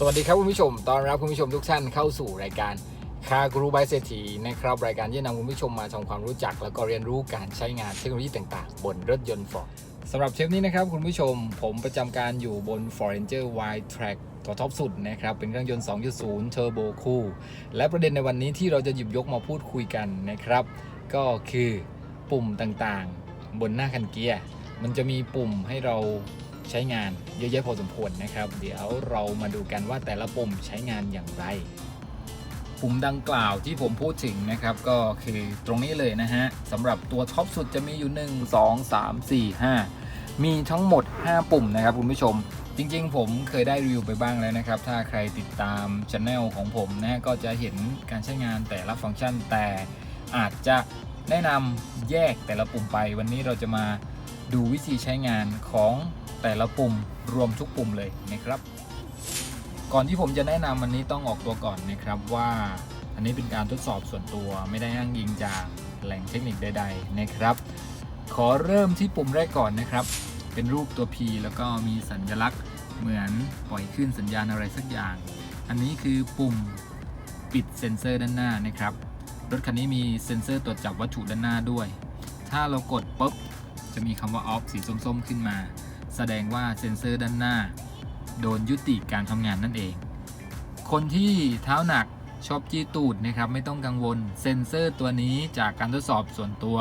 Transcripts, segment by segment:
สวัสดีครับคุณผู้ชม ตอนรับคุณผู้ชมทุกท่านเข้าสู่รายการคา u รูบายเศรษฐีนะครับ รายการที่จะนำคุณผู้ชมมาทำความรู้จัก แล้วก็เรียนรู้การใช้งานเทคโนโลยีต่างๆ บนรถยนต์ฟอร์ดสำหรับเทปนี้นะครับคุณผู้ชม ผมประจำการอยู่บน f o r e n g e r Wide Track ตัวท็อปสุดนะครับ เป็นเครื่องยนต์ 2.0 Turbo Cool และประเด็นในวันนี้ที่เราจะหยิบยกมาพูดคุยกันนะครับ ก็คือปุ่มต่างๆ บนหน้าคันเกียร์มันจะมีปุ่มให้เรา ใช้งานเยอะแยะพอสมควรนะครับ เดี๋ยวเรามาดูกันว่าแต่ละปุ่มใช้งานอย่างไร ปุ่มดังกล่าวที่ผมพูดถึงนะครับ ก็คือตรงนี้เลยนะฮะสำหรับตัวท็อปสุดจะมีอยู่ 1 2 3 4 5 มีทั้งหมด 5 ปุ่มนะครับคุณผู้ชมจริงๆ ผมเคยได้รีวิวไปบ้างแล้วนะครับ ถ้าใครติดตามช anel ของผมนะก็จะเห็นการใช้งานแต่ละฟังก์ชัน แต่อาจจะแนะนำแยกแต่ละปุ่มไป วันนี้เราจะมาดูวิธีใช้งานของ แต่ละปุ่มรวมทุกปุ่มเลยนะครับ ก่อนที่ผมจะแนะนำอันนี้ต้องออกตัวก่อนนะครับว่าอันนี้เป็นการทดสอบส่วนตัวไม่ได้อ้างอิงจากแหล่งเทคนิคใด ๆนะครับ ขอเริ่มที่ปุ่มแรกก่อนนะครับ เป็นรูปตัว P แล้วก็มีสัญลักษณ์เหมือนปล่อยขึ้นสัญญาณอะไรสักอย่าง อันนี้คือปุ่มปิดเซ็นเซอร์ด้านหน้านะครับ รถคันนี้มีเซ็นเซอร์ตรวจจับวัตถุด้านหน้าด้วย ถ้าเรากดปุ๊บจะมีคำว่า off สีส้มๆ ขึ้นมา แสดงว่าเซ็นเซอร์ด้านหน้า โดนยุติการทำงานนั่นเอง คนที่เท้าหนักชอบจี้ตูดนะครับไม่ต้องกังวลเซ็นเซอร์ตัวนี้จากการทดสอบส่วนตัว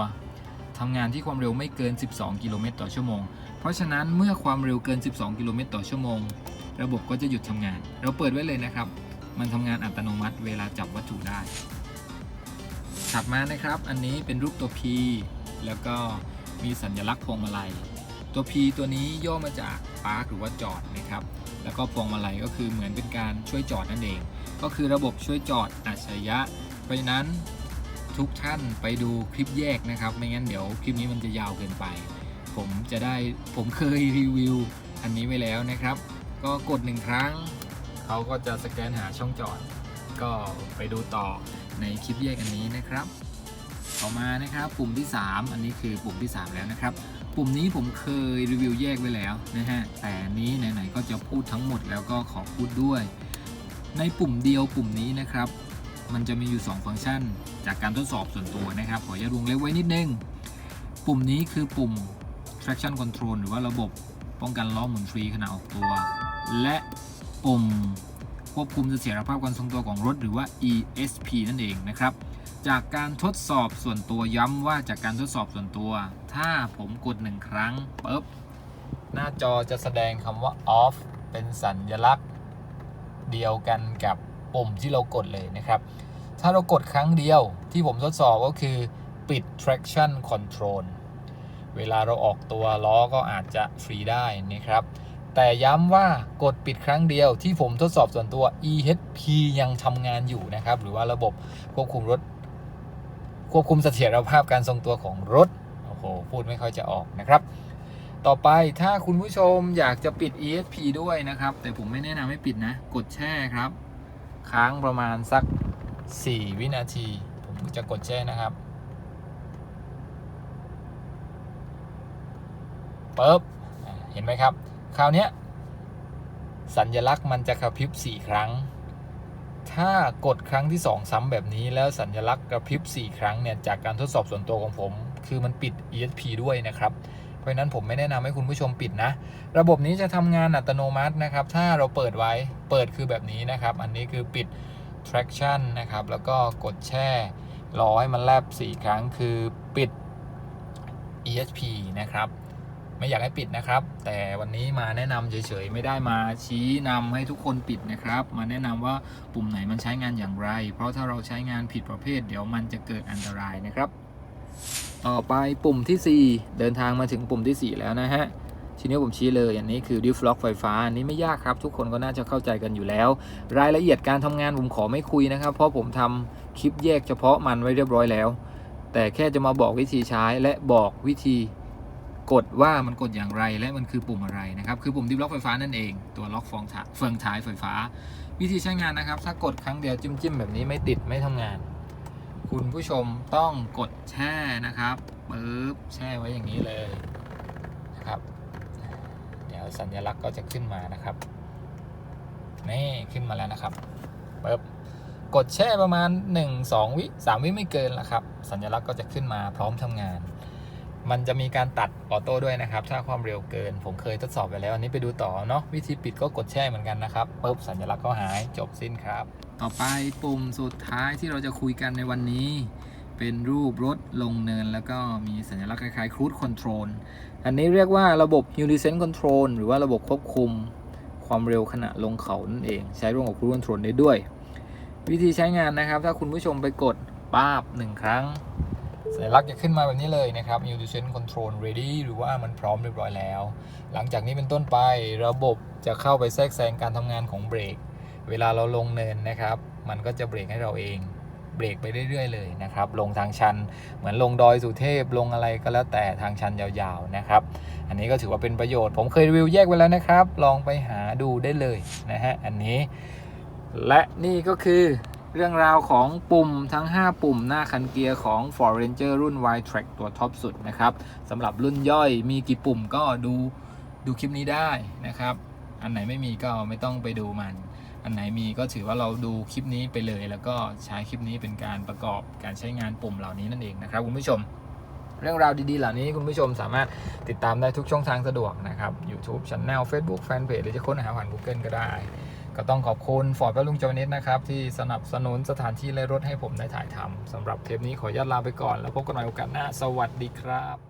ทำงานที่ความเร็วไม่เกิน 12 กิโลเมตรต่อชั่วโมง เพราะฉะนั้นเมื่อความเร็วเกิน 12 กิโลเมตรต่อชั่วโมง ระบบก็จะหยุดทำงาน เราเปิดไว้เลยนะครับ มันทำงานอัตโนมัติเวลาจับวัตถุได้ ถัดมานะครับ อันนี้เป็นรูปตัว P แล้วก็มีสัญลักษณ์พวงมาลัย ตัว P ตัวนี้ย่อมาจาก Park หรือว่าจอดนะครับ แล้วก็พวงมาลัยก็คือเหมือนเป็นการช่วยจอดนั่นเอง ก็คือระบบช่วยจอดอัจฉริยะ เพราะฉะนั้นทุกท่านไปดูคลิปแยกนะครับ ไม่งั้นเดี๋ยวคลิปนี้มันจะยาวเกินไป ผมจะได้ผมเคยรีวิวอันนี้ไว้แล้วนะครับ ก็กดหนึ่งครั้ง เขาก็จะสแกนหาช่องจอด ก็ไปดูต่อในคลิปแยกอันนี้นะครับ ต่อมานะครับปุ่มที่ 3 อันนี้คือปุ่มที่ 3 แล้วนะครับ ปุ่มนี้ผมเคยรีวิวแยกไว้แล้วนะฮะ แต่นี้ไหนๆก็จะพูดทั้งหมดแล้วก็ขอพูดด้วย ในปุ่มเดียวปุ่มนี้นะครับ มันจะมีอยู่ 2 ฟังก์ชัน จากการทดสอบส่วนตัวนะครับ ขออนุญาตวงเล็บไว้นิดนึง ปุ่มนี้คือปุ่ม traction control หรือว่าระบบป้องกันล้อหมุนฟรีขณะออกตัว และปุ่มควบคุมเสถียรภาพการทรงตัวของรถหรือว่า ESP นั่นเองนะครับ จากการทดสอบส่วนตัวย้ำว่าจากการทดสอบส่วนตัว ถ้าผมกดหนึ่งครั้งปุ๊บหน้าจอจะแสดงคำว่า off เป็นสัญลักษณ์เดียวกันกับปุ่มที่เรากดเลยนะครับ ถ้าเรากดครั้งเดียวที่ผมทดสอบก็คือปิด traction control เวลาเราออกตัวล้อก็อาจจะฟรีได้นะครับ แต่ย้ำว่ากดปิดครั้งเดียวที่ผมทดสอบส่วนตัว EHP ยังทำงานอยู่นะครับ หรือว่าระบบควบคุมรถ ควบคุมเสถียรภาพการทรงตัวของรถ โอ้โห พูดไม่ค่อยจะออกนะครับ ต่อไปถ้าคุณผู้ชมอยากจะปิด ESP ด้วยนะครับ แต่ผมไม่แนะนำให้ปิดนะ กดแช่ครับ ค้างประมาณสัก 4 วินาที ผมจะกดแช่นะครับปึ๊บเห็นไหมครับ คราวนี้สัญลักษณ์มันจะกระพริบ 4 ครั้ง ถ้ากดครั้งที่ 2 ซ้ำแบบนี้แล้วสัญลักษณ์กระพริบ 4 ครั้งเนี่ย จากการทดสอบส่วนตัวของผม คือมันปิด ESP ด้วยนะครับ เพราะฉะนั้นผมไม่แนะนำให้คุณผู้ชมปิดนะ ระบบนี้จะทำงานอัตโนมัตินะครับ ถ้าเราเปิดไว้เปิดคือแบบนี้นะครับ อันนี้คือปิด traction นะครับ แล้วก็กดแช่รอให้มันแลบ 4 ครั้งคือปิด ESP นะครับ ไม่อยากให้ปิดนะครับ แต่วันนี้มาแนะนำเฉยๆ ไม่ได้มาชี้นำให้ทุกคนปิดนะครับ มาแนะนำว่าปุ่มไหนมันใช้งานอย่างไร เพราะถ้าเราใช้งานผิดประเภท เดี๋ยวมันจะเกิดอันตรายนะครับ ต่อไปปุ่มทีสี่ 4 เดินทางมาถึงปุ่มที่ 4 แล้วนะฮะทีนี้ผมชี้เลยอันนี้คือดิฟล็อกไฟฟ้าอันนี้ไม่ยากครับ ทุกคนก็น่าจะเข้าใจกันอยู่แล้ว รายละเอียดการทำงานผมขอไม่คุยนะครับ เพราะผมทำคลิปแยกเฉพาะมันไว้เรียบร้อยแล้ว แต่แค่จะมาบอกวิธีใช้และบอกวิธี กดว่ามันกดอย่างไรและมันคือปุ่มอะไรนะครับ คือปุ่มดิฟล็อกไฟฟ้านั่นเอง ตัวล็อกฟองท้ายเฟืองท้ายไฟฟ้า วิธีใช้งานนะครับ ถ้ากดครั้งเดียวจิ้มๆแบบนี้ไม่ติดไม่ทำงาน คุณผู้ชมต้องกดแช่นะครับปึ๊บแช่ไว้อย่างนี้เลยนะครับ เดี๋ยวสัญลักษณ์ก็จะขึ้นมานะครับนี่ขึ้นมาแล้วนะครับปึ๊บกดแช่ประมาณ 1 2 วิ3วิไม่เกินละครับ สัญลักษณ์ก็จะขึ้นมาพร้อมทำงาน มันจะมีการตัดออโต้ด้วยนะครับ ถ้าความเร็วเกิน ผมเคยทดสอบไปแล้ว อันนี้ไปดูต่อเนาะวิธีปิดก็กดแช่เหมือนกันนะครับปุ๊บสัญลักษณ์ก็หายจบสิ้นครับ ต่อไปปุ่มสุดท้ายที่เราจะคุยกันในวันนี้ เป็นรูปรถลงเนิน แล้วก็มีสัญลักษณ์คล้ายๆ cruise control อันนี้เรียกว่าระบบ Hill Descent Control หรือว่าระบบควบคุมความเร็วขณะลงเขานั่นเอง ใช้ร่วมกับ cruise control ได้ด้วย วิธีใช้งานนะครับ ถ้าคุณผู้ชมไปกดป้าบหนึ่งครั้ง สัญลักษณ์จะขึ้นมาแบบนี้เลยนะครับ Hill Descent Control Ready หรือว่ามันพร้อมเรียบร้อยแล้ว หลังจากนี้เป็นต้นไประบบจะเข้าไปแทรกแซงการทำงานของเบรก เวลาเราลงเนินนะครับ มันก็จะเบรกให้เราเองเบรกไปเรื่อย ๆ เลยนะครับ ลงทางชัน เหมือนลงดอยสุเทพลงอะไรก็แล้วแต่ทางชันยาวๆนะครับ อันนี้ก็ถือว่าเป็นประโยชน์ ผมเคยรีวิวแยกไว้แล้วนะครับ ลองไปหาดูได้เลยนะฮะอันนี้ และนี่ก็คือ เรื่องราวของปุ่มทั้ง 5 ปุ่มหน้าคันเกียร์ของ Ford Ranger รุ่น Y Track ตัวท็อปสุดนะครับสำหรับรุ่นย่อยมีกี่ปุ่มก็ดูดูคลิปนี้ได้นะครับ อันไหนไม่มีก็ไม่ต้องไปดูมัน อันไหนมีก็ถือว่าเราดูคลิปนี้ไปเลย แล้วก็ใช้คลิปนี้เป็นการประกอบการใช้งานปุ่มเหล่านี้นั่นเองนะครับคุณผู้ชม เรื่องราวดีๆ เหล่านี้คุณผู้ชมสามารถติดตามได้ทุกช่องทางสะดวกนะครับ YouTube Channel Facebook Fanpage หรือจะค้นหาผ่าน Google ก็ได้ ก็ต้องขอบคุณฟอร์ดและลุงโจนิสนะครับ ที่สนับสนุนสถานที่และรถให้ผมได้ถ่ายทำสำหรับเทปนี้ขออนุญาตลาไปก่อน แล้วพบกันใหม่โอกาสหน้า สวัสดีครับ